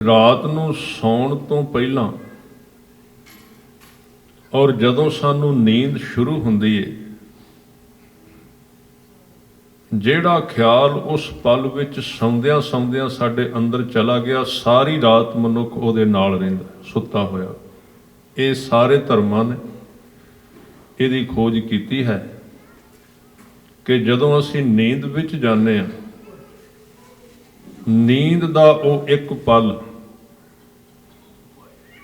ਰਾਤ ਨੂੰ ਸੌਣ ਤੋਂ ਪਹਿਲਾਂ ਔਰ ਜਦੋਂ ਸਾਨੂੰ ਨੀਂਦ ਸ਼ੁਰੂ ਹੁੰਦੀ ਏ, ਜਿਹੜਾ ਖਿਆਲ ਉਸ ਪਲ ਵਿੱਚ ਸੌਂਦਿਆਂ ਸੌਂਦਿਆਂ ਸਾਡੇ ਅੰਦਰ ਚਲਾ ਗਿਆ, ਸਾਰੀ ਰਾਤ ਮਨੁੱਖ ਉਹਦੇ ਨਾਲ ਰਹਿੰਦਾ, ਸੁੱਤਾ ਹੋਇਆ। ਇਹ ਸਾਰੇ ਧਰਮਾਂ ਨੇ ਇਹਦੀ ਖੋਜ ਕੀਤੀ ਹੈ ਕਿ ਜਦੋਂ ਅਸੀਂ ਨੀਂਦ ਵਿੱਚ ਜਾਂਦੇ ਹਾਂ, ਨੀਂਦ ਦਾ ਉਹ ਇੱਕ ਪਲ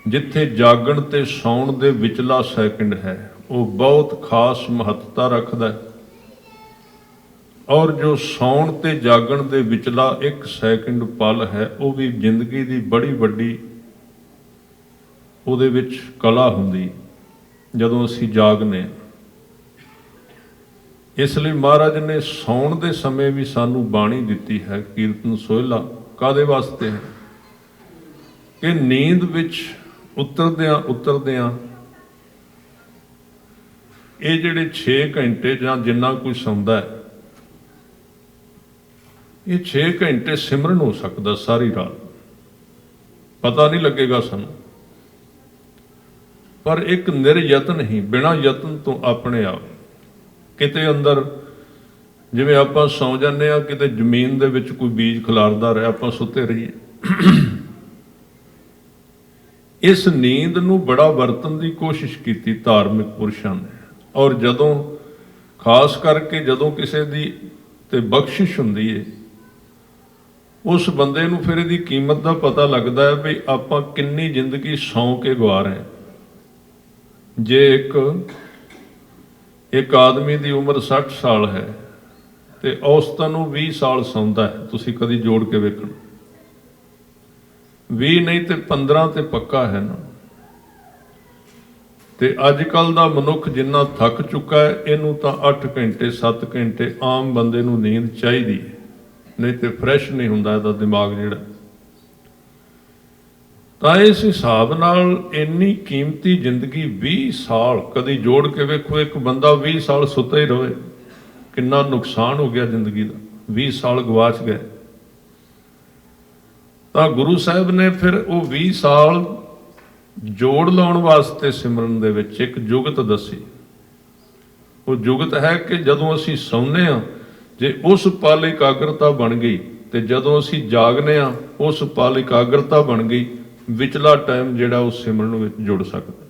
ਜਿੱਥੇ ਜਾਗਣ ਤੇ ਸੌਣ ਦੇ ਵਿਚਲਾ ਸੈਕਿੰਡ ਹੈ, ਉਹ ਬਹੁਤ ਖਾਸ ਮਹੱਤਤਾ ਰੱਖਦਾ ਹੈ। ਔਰ ਜੋ ਸੌਣ ਤੇ ਜਾਗਣ ਦੇ ਵਿਚਲਾ ਇੱਕ ਸੈਕਿੰਡ ਪਲ ਹੈ, ਉਹ ਵੀ ਜ਼ਿੰਦਗੀ ਦੀ ਬੜੀ ਵੱਡੀ ਉਹਦੇ ਵਿੱਚ ਕਲਾ ਹੁੰਦੀ ਜਦੋਂ ਅਸੀਂ ਜਾਗਨੇ ਹਾਂ। ਇਸ ਲਈ ਮਹਾਰਾਜ ਨੇ ਸੌਣ ਦੇ ਸਮੇਂ ਵੀ ਸਾਨੂੰ ਬਾਣੀ ਦਿੱਤੀ ਹੈ, ਕੀਰਤਨ ਸੋਹਿਲਾ ਕਾਦੇ ਵਾਸਤੇ ਹੈ? ਕਿ ਨੀਂਦ ਵਿੱਚ ਉਤਰਦਿਆਂ ਉਤਰਦਿਆਂ ਇਹ ਜਿਹੜੇ 6 ਘੰਟੇ ਜਾਂ ਜਿੰਨਾ ਕੋਈ ਸੌਂਦਾ ਇਹ 6 ਘੰਟੇ ਸਿਮਰਨ ਹੋ ਸਕਦਾ ਸਾਰੀ ਰਾਤ। ਪਤਾ ਨਹੀਂ ਲੱਗੇਗਾ ਸਾਨੂੰ। ਪਰ ਇੱਕ ਨਿਰਯਤਨ ਹੀ, ਬਿਨਾਂ ਯਤਨ ਤੋਂ ਆਪਣੇ ਆਪ, ਕਿਤੇ ਅੰਦਰ ਜਿਵੇਂ ਆਪਾਂ ਸੌ ਜਾਂਦੇ ਆ ਕਿਤੇ ਜ਼ਮੀਨ ਦੇ ਵਿੱਚ ਕੋਈ ਬੀਜ ਖਿਲਾਰਦਾ ਰਿਹਾ, ਆਪਾਂ ਸੁੱਤੇ ਰਹੀਏ। ਇਸ ਨੀਂਦ ਨੂੰ ਬੜਾ ਵਰਤਣ ਦੀ ਕੋਸ਼ਿਸ਼ ਕੀਤੀ ਧਾਰਮਿਕ ਪੁਰਸ਼ਾਂ ਨੇ। ਔਰ ਜਦੋਂ, ਖਾਸ ਕਰਕੇ ਜਦੋਂ ਕਿਸੇ ਦੀ ਤੇ ਬਖਸ਼ਿਸ਼ ਹੁੰਦੀ ਏ, ਉਸ ਬੰਦੇ ਨੂੰ ਫਿਰ ਇਹਦੀ ਕੀਮਤ ਦਾ ਪਤਾ ਲੱਗਦਾ ਹੈ ਵੀ ਆਪਾਂ ਕਿੰਨੀ ਜ਼ਿੰਦਗੀ ਸੌਂ ਕੇ ਗਵਾ ਰਹੇ ਜੇ ਇੱਕ ਇੱਕ ਆਦਮੀ ਦੀ ਉਮਰ 60 ਸਾਲ ਹੈ ਤੇ ਔਸਤਨ ਨੂੰ 20 ਸਾਲ ਸੌਂਦਾ ਹੈ, ਤੁਸੀਂ ਕਦੀ ਜੋੜ ਕੇ ਵੇਖਣ। 20 ਨਹੀਂ ਤੇ 15 ਤੇ ਪੱਕਾ ਹੈ ਨਾ। ਤੇ ਅੱਜ ਕੱਲ ਦਾ ਮਨੁੱਖ ਜਿੰਨਾ ਥੱਕ ਚੁੱਕਾ ਹੈ, ਇਹਨੂੰ ਤਾਂ 8 ਘੰਟੇ 7 ਘੰਟੇ ਆਮ ਬੰਦੇ ਨੂੰ ਨੀਂਦ ਚਾਹੀਦੀ ਹੈ। ਨਹੀਂ ਤੇ ਫਰੈਸ਼ ਨਹੀਂ ਹੁੰਦਾ ਇਹਦਾ ਦਿਮਾਗ ਜਿਹੜਾ। ਤਾਂ ਇਸ ਹਿਸਾਬ ਨਾਲ ਇੰਨੀ ਕੀਮਤੀ ਜ਼ਿੰਦਗੀ 20 ਸਾਲ ਕਦੀ ਜੋੜ ਕੇ ਵੇਖੋ, ਇੱਕ ਬੰਦਾ 20 ਸਾਲ ਸੁੱਤਾ ਹੀ ਰਹੇ ਕਿੰਨਾ ਨੁਕਸਾਨ ਹੋ ਗਿਆ ਜ਼ਿੰਦਗੀ ਦਾ। 20 ਸਾਲ ਗਵਾਚ ਗਏ। ਤਾਂ ਗੁਰੂ ਸਾਹਿਬ ਨੇ ਫਿਰ ਉਹ 20 ਸਾਲ ਜੋੜ ਲਾਉਣ ਵਾਸਤੇ ਸਿਮਰਨ ਦੇ ਵਿੱਚ ਇੱਕ ਜੁਗਤ ਦੱਸੀ। ਉਹ ਜੁਗਤ ਹੈ ਕਿ ਜਦੋਂ ਅਸੀਂ ਸੌਂਦੇ ਹਾਂ, ਜੇ ਉਸ ਪਲ ਇਕਾਗਰਤਾ ਬਣ ਗਈ ਤੇ ਜਦੋਂ ਅਸੀਂ ਜਾਗਨੇ ਆ ਉਸ ਪਲ ਇਕਾਗਰਤਾ ਬਣ ਗਈ, ਵਿਚਲਾ ਟਾਈਮ ਜਿਹੜਾ ਉਹ ਸਿਮਰਨ ਵਿੱਚ ਜੁੜ ਸਕਦਾ।